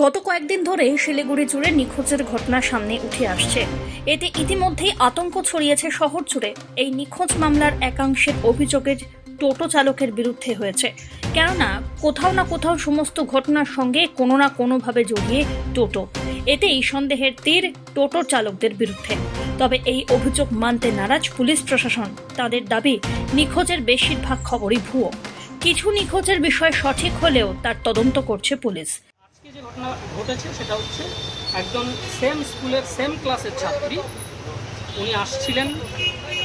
গত কয়েকদিন ধরে শিলিগুড়ি জুড়ে নিখোঁজের ঘটনা সামনে উঠে আসছে। এতে ইতিমধ্যেই আতঙ্ক ছড়িয়েছে শহর জুড়ে। এই নিখোঁজ মামলার একাংশের অভিযোগের টোটো চালকের বিরুদ্ধে হয়েছে। কেননা, কোথাও না কোথাও সমস্ত ঘটনার সঙ্গে কোনো না কোনোভাবে জড়িয়ে টোটো। এতেই সন্দেহের তীর টোটো চালকদের বিরুদ্ধে। তবে এই অভিযোগ মানতে নারাজ পুলিশ প্রশাসন। তাদের দাবি, নিখোঁজের বেশিরভাগ খবরই ভুয়ো। কিছু নিখোঁজের বিষয় সঠিক হলেও তার তদন্ত করছে পুলিশ। যে ঘটনা ঘটেছে সেটা হচ্ছে একজন সেম স্কুলের সেম ক্লাসের ছাত্রী। উনি আসছিলেন,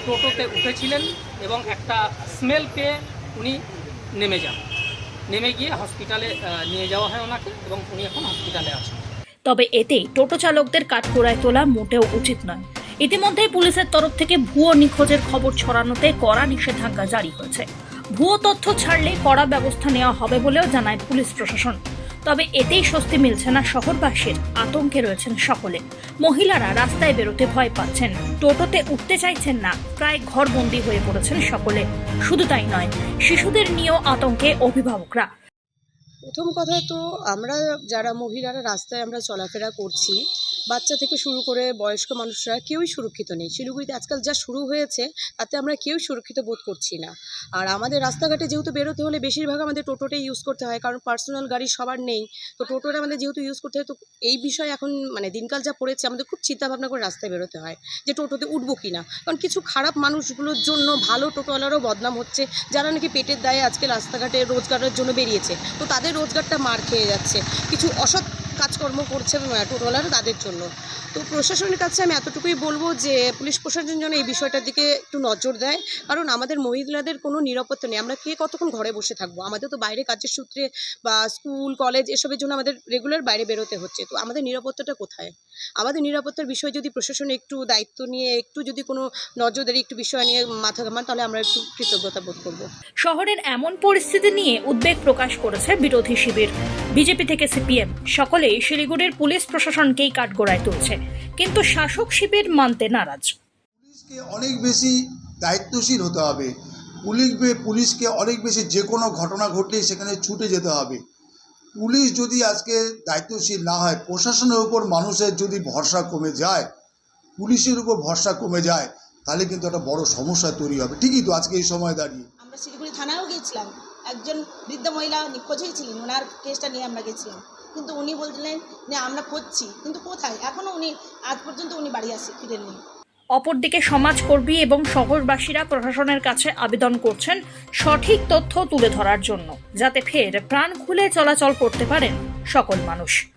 টোটোতে উঠেছিলেন এবং একটা স্মেল পেয়ে উনি নেমে যান। নেমে গিয়ে হসপিটালে নিয়ে যাওয়া হয় ওনাকে এবং উনি এখন হসপিটালে আছেন। তবে এতেই টোটো চালকদের কাঠগোড়ায় তোলা মোটেও উচিত নয়। ইতিমধ্যে পুলিশের তরফ থেকে ভুয়ো নিখোঁজের খবর ছড়ানোতে কড়া নিষেধাজ্ঞা জারি হয়েছে। ভুয়ো তথ্য ছাড়লে কড়া ব্যবস্থা নেওয়া হবে বলেও জানায় পুলিশ প্রশাসন। তবে এতেই স্বস্তি মিলছে না শহরবাসীর, আতঙ্কে রয়েছেন সকলে। মহিলারা রাস্তায় বেরোতে ভয় পাচ্ছেন, টোটোতে উঠতে চাইছেন না, প্রায় ঘরবন্দি হয়ে পড়েছেন সকলে। শুধু তাই নয়, শিশুদের নিয়েও আতঙ্কে অভিভাবকরা। প্রথম কথা তো আমরা যারা মহিলারা রাস্তায় আমরা চলাফেরা করছি বাচ্চা থেকে শুরু করে বয়স্ক মানুষরা কেউই সুরক্ষিত নেই। শিলিগুড়িতে আজকাল যা শুরু হয়েছে, তাতে আমরা কেউ সুরক্ষিত বোধ করছি না। আর আমাদের রাস্তাঘাটে যেহেতু বেরোতে হলে বেশিরভাগ আমাদের টোটোটাই ইউজ করতে হয়, কারণ পার্সোনাল গাড়ি সবার নেই। তো টোটোটা আমাদের যেহেতু ইউজ করতে হয়, তো এই বিষয়ে এখন মানে দিনকাল যা পড়েছে, আমাদের খুব চিন্তা ভাবনা করে রাস্তায় বেরোতে হয় যে টোটোতে উঠবো কি না কারণ কিছু খারাপ মানুষগুলোর জন্য ভালো টোটোওয়ালারও বদনাম হচ্ছে, যারা নাকি পেটের দায়ে আজকে রাস্তাঘাটে রোজগারের জন্য বেরিয়েছে। তো তাদের রোজগারটা মার খেয়ে যাচ্ছে। কিছু অসৎ কাজকর্ম করছে টোটোওয়ালারা তাদের জন্য। তো প্রশাসনের কাছে আমি এতটুকুই বলব যে, পুলিশ প্রশাসন যেন এই বিষয়টার দিকে একটু নজর দেয়। কারণ আমাদের মহিলাদের কোনো নিরাপত্তা নেই। আমরা কে কতক্ষণ ঘরে বসে থাকব? আমাদের তো বাইরে কাজের সূত্রে বা স্কুল, কলেজ এসবের জন্য আমাদের রেগুলার বাইরে বেরোতে হচ্ছে। তো আমাদের নিরাপত্তাটা কোথায়? আমাদের নিরাপত্তার বিষয়ে যদি প্রশাসন একটু দায়িত্ব নিয়ে, একটু যদি কোনো নজরদারি, একটু বিষয় নিয়ে মাথা ঘামান, তাহলে আমরা একটু কৃতজ্ঞতা বোধ করব। শহরের এমন পরিস্থিতি নিয়ে উদ্বেগ প্রকাশ করেছে বিরোধী শিবির। বিজেপি থেকে সিপিএম সকলেই শিলিগুড়ির পুলিশ প্রশাসনকেই কাঠগড়ায় তুলছে। কিন্তু শাসক শিবির মানতে নারাজ। পুলিশকে অনেক বেশি দায়িত্বশীল হতে হবে। পুলিশ পুলিশকে অনেক বেশি যে কোনো ঘটনা ঘটলেই সেখানে ছুটে যেতে হবে। পুলিশ যদি আজকে দায়িত্বশীল না হয় প্রশাসনের উপর মানুষের যদি ভরসা কমে যায় পুলিশের উপর ভরসা কমে যায় তাহলে কিন্তু একটা বড় সমস্যা তৈরি হবে। ঠিকই তো আজকে এই সময় দাঁড়িয়ে। আমরা শিলিগুড়ি থানায়ও গিয়েছিলাম। একজন বৃদ্ধ মহিলা নিখোঁজ হয়েছিলেন ওনার কেসটা নিয়ে আমরা গেছিলাম। কিন্তু উনি বলছিলেন যে, আমরা খুঁজছি। কিন্তু কোথায়? এখনও উনি, আজ পর্যন্ত উনি বাড়ি আসে, ফিরেননি। অপরদিকে সমাজকর্মী এবং শহরবাসীরা প্রশাসনের কাছে আবেদন করছেন সঠিক তথ্য তুলে ধরার জন্য, যাতে ফের প্রাণ খুলে চলাচল করতে পারেন সকল মানুষ।